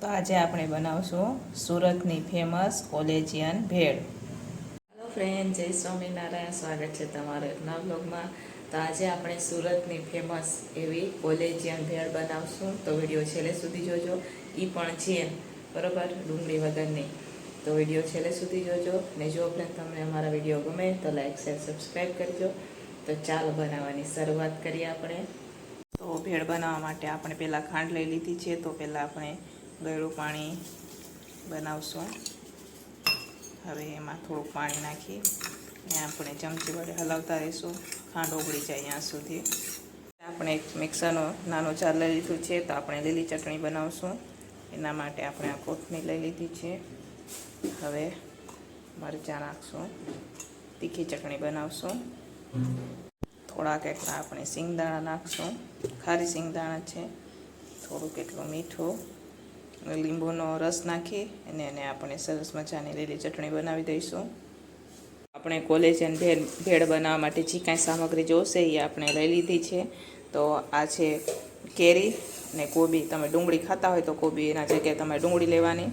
તો આજે આપણે બનાવશું સુરતની ફેમસ કોલેજિયન ભેળ. Hello friend Jai Swaminarayan. સ્વાગત છે તમારા નવ બ્લોગમાં તો આજે આપણે સુરતની ફેમસ એવી કોલેજિયન ભેળ બનાવશું. તો વીડિયો છેલ્લે સુધી જોજો. એ પણ છે બરોબર? ડુંગળી વગરની. તો વીડિયો છેલ્લે સુધી જોજો. ને જો ફ્રેન્ડ તમને અમારા વીડિયો ગમે તો લાઈક શેર સબસ્ક્રાઈબ કરજો. તો ચાલો બનાવવાની શરૂઆત કરીએ આપણે. તો ભેળ બનાવવા માટે આપણે પહેલાં ખાંડ લઈ લીધી છે. તો પહેલાં આપણે ગળ્યું પાણી બનાવશું. હવે એમાં થોડુંક પાણી નાખી અને આપણે ચમચી વડે હલાવતા રહીશું. ખાંડ ઓગળી જાય ત્યાં સુધી. આપણે એક મિક્સરનો નાનો ચાર લઈ લીધું છે તો આપણે લીલી ચટણી બનાવશું. એના માટે આપણે આ કોથમીર લઈ લીધી છે. હવે મરચાં નાખશું. તીખી ચટણી બનાવશું. થોડાક એટલા આપણે સિંગદાણા નાખશું. ખારી સિંગદાણા છે. થોડુંક એટલું મીઠું. લીંબુનો રસ નાખી અને એને આપણે સરસ મજાની લીલી ચટણી બનાવી દઈશું. આપણે કોલેજન ભેળ ભેળ બનાવવા માટે જે કાંઈ સામગ્રી જોશે એ આપણે લઈ લીધી છે. તો આ છે કેરી અને કોબી. તમે ડુંગળી ખાતા હોય તો કોબી એના જગ્યાએ તમારે ડુંગળી લેવાની.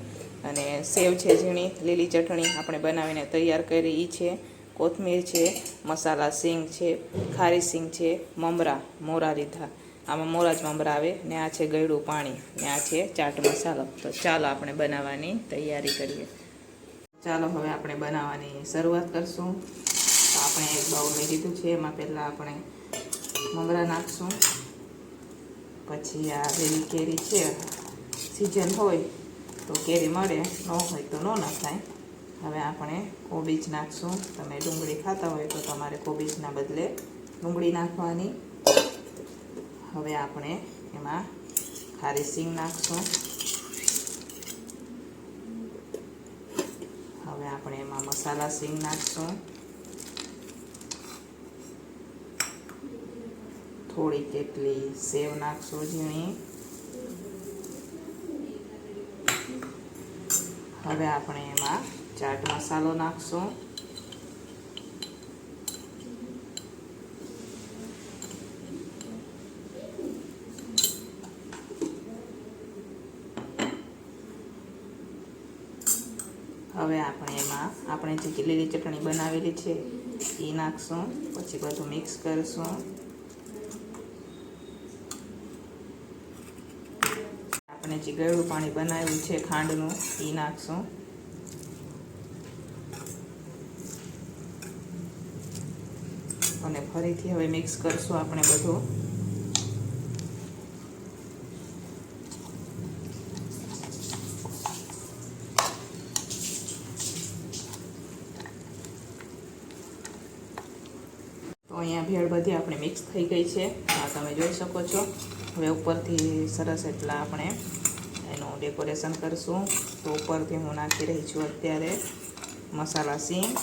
અને સેવ છે ઝીણી, લીલી ચટણી આપણે બનાવીને તૈયાર કરી એ છે. કોથમીર છે, મસાલા સિંગ છે, ખારી સિંગ છે, મમરા, મોરા લીધા આમાં મોરા જ મમરા આવે, ને આ છે ગળ્યું પાણી, ને આ છે ચાટ મસાલો. તો ચાલો આપણે બનાવવાની તૈયારી કરીએ. ચાલો હવે આપણે બનાવવાની શરૂઆત કરશું. આપણે એક બાઉલ લઈ લીધું છે, એમાં પહેલાં આપણે મમરા નાખશું. પછી આ લીલી કેરી છે, સિઝન હોય તો કેરી મળે, ન હોય તો ન નાખાય. હવે આપણે કોબીજ નાખશું. તમે ડુંગળી ખાતા હોય તો તમારે કોબીજના બદલે ડુંગળી નાખવાની. હવે આપણે એમાં ખારી સિંગ નાખશું. હવે આપણે એમાં મસાલા સિંગ નાખશું. થોડી કેટલી સેવ નાખશું ઝીણી. હવે આપણે એમાં ચાટ મસાલો નાખશું. હવે આપણે એમાં, આપણે જે લીલી ચટણી બનાવેલી છે એ નાખશું, પછી બધું મિક્સ કરીશું. આપણે જે ગળું પાણી બનાવ્યું છે ખાંડનું એ નાખશું. અને ફરીથી હવે મિક્સ કરશું આપણે બધું. અહીંયા ભેળ બધી આપણે મિક્સ થઈ ગઈ છે. આ તમે જોઈ શકો છો. હવે ઉપરથી સરસ એટલા આપણે એનું ડેકોરેશન કરશું. તો ઉપરથી હું નાખી રહી છું અત્યારે મસાલા સીંગ.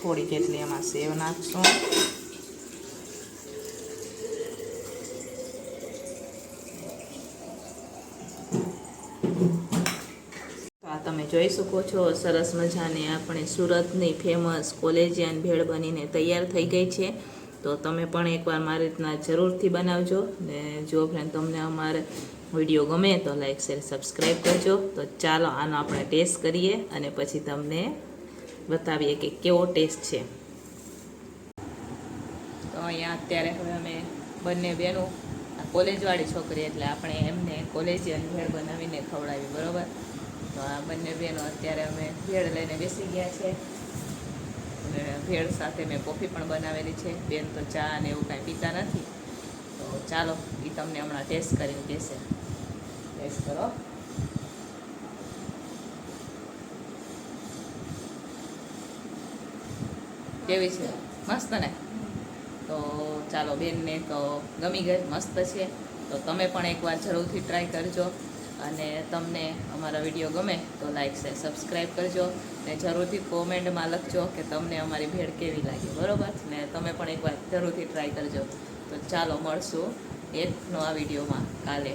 થોડી કેટલી એમાં સેવ નાખશું. આ તમે જોઈ શકો છો. સરસ મજાની આપણે સુરતની ફેમસ કોલેજિયન ભેળ બનીને તૈયાર થઈ ગઈ છે. તો તમે પણ એકવાર મારી રીતના જરૂરથી બનાવજો. ને જો ફ્રેન્ડ તમને અમારે વીડિયો ગમે તો લાઈક શેર સબસ્ક્રાઈબ કરજો. તો ચાલો આનો આપણે ટેસ્ટ કરીએ અને પછી તમને બતાવીએ કે કેવો ટેસ્ટ છે. તો અહીંયા અત્યારે હવે અમે બંને બહેનો કોલેજવાળી છોકરી એટલે આપણે એમને કોલેજિયન ભેળ બનાવીને ખવડાવી બરોબર? તો આ બંને બહેનો અત્યારે અમે ભેળ લઈને બેસી ગયા છે. અને ભેળ સાથે મેં કોફી પણ બનાવેલી છે. બેન તો ચા ને એવું કાંઈ પીતા નથી. તો ચાલો એ તમને હમણાં ટેસ્ટ કરીને કહેશે ટેસ્ટ કરો. કેવી છે? મસ્ત ને? તો ચાલો બેનને તો ગમી ગઈ, મસ્ત છે. તો તમે પણ એકવાર જરૂરથી ટ્રાય કરજો. અને તમને અમારા વીડિયો ગમે તો લાઈક છે સબસ્ક્રાઈબ કરજો ને જરૂરથી કોમેન્ટમાં લખજો કે તમને અમારી ભેળ કેવી લાગી, બરાબર? ને તમે પણ એકવાર જરૂરથી ટ્રાય કરજો. તો ચાલો મળશું એક નવા વિડીયોમાં કાલે.